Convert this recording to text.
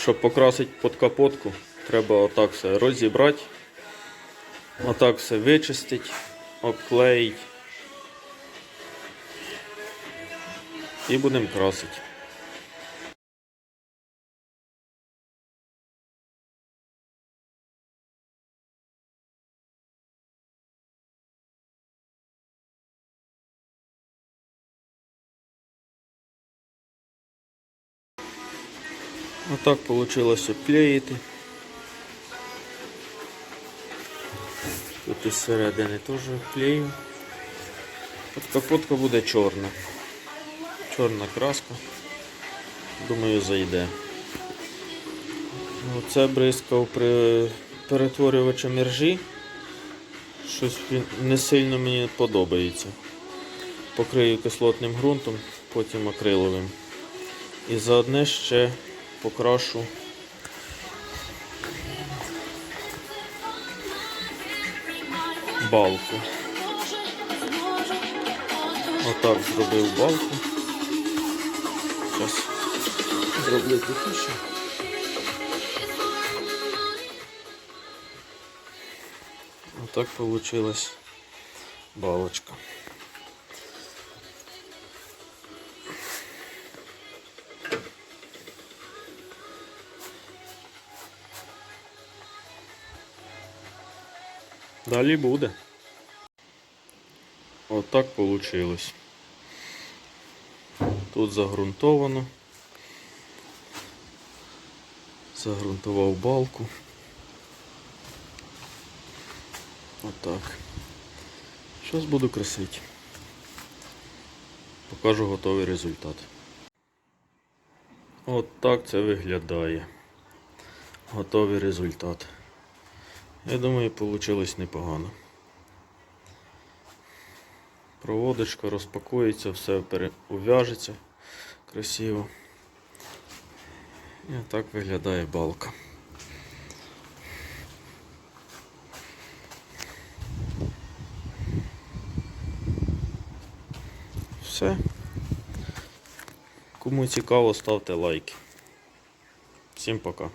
Щоб покрасити під капотку, треба отак все розібрати, отак все вичистити, обклеїти. І будемо красити. Отак вийшло обклеїти. Тут із середини теж обклею. От капотка буде чорна. Чорна краска. Думаю, зайде. Оце бризкав при перетворювачем іржі. Щось він не сильно мені подобається. Покрию кислотним ґрунтом, потім акриловим. І заодне ще покрашу балку. Отак зробив балку. Зараз зроблю тихіше. Отак получилась балочка. Далі буде. Отак вийшло. Тут загрунтовано. Загрунтував балку. Отак. Зараз буду красити. Покажу готовий результат. От так це виглядає. Готовий результат. Я думаю, вийшло непогано. Проводочка розпакується, все ув'яжеться красиво. І так виглядає балка. Все. Кому цікаво, ставте лайки. Всім пока.